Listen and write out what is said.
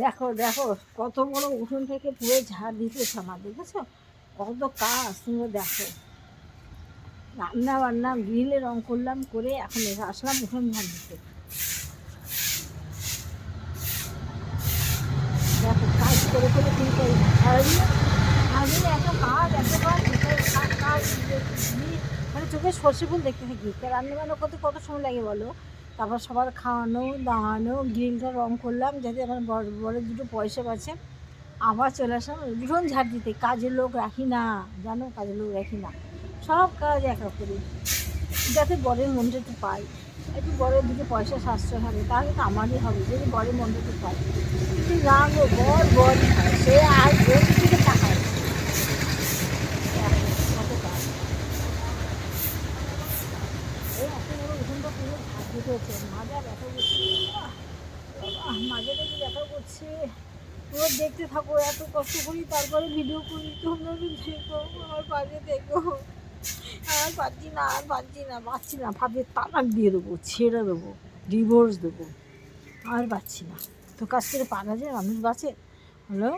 দেখো দেখো, কত বড় উঠোন থেকে পুরো ঝাড় দিতেছে আমার দেখেছ? কত কাজ তুমি দেখো। রান্না বান্না গ্রিলে রং করলাম, করে এখন আসলাম উঠোন ঝাড় দিতে দেখো, কাজ করে করে না সারাদিন এত কাজ এত কাজ কাজ মানে চোখে সর্ষে ফুল দেখতে থাকি। রান্না বান্না করতে কত সময় লাগে বলো? তারপর সবার খাওয়ানো, দাওয়ানো গ্রিলটা রং করলাম, যাতে আমার বড় বড় দুটো পয়সা বাঁচে। আবার চলে আসলাম উঠোন ঝাড় দিতে। কাজের লোক রাখি না, জানো? কাজের লোক রাখি না। সব কাজ একা করি। যাতে বরের মনটা একটু পাই। একটু বরের দুটো পয়সা সাশ্রয় হবে, তাহলে তো আমারই হবে, যদি বরের মনটা একটু পাই। কিন্তু না গো, বর হয় সে আর ওর দিকে কত কাজ। এত পুরো ঝাড় দিতে মাজা ব্যথা করছে। মাজাটা ব্যথা করছে। পুরো দেখতে থাকো, এত কষ্ট করি, তারপরে ভিডিও করি। তোমরা দেখো, আমার পাশে দেখো। আর পারছি না, আর পারছি না পারছি না। ভাবে তালাক দিয়ে দেবো, ছেড়ে দেবো ডিভোর্স দেবো। আর পারছি না। তো কাছ থেকে পারা যায় মানুষ বাঁচে। হলো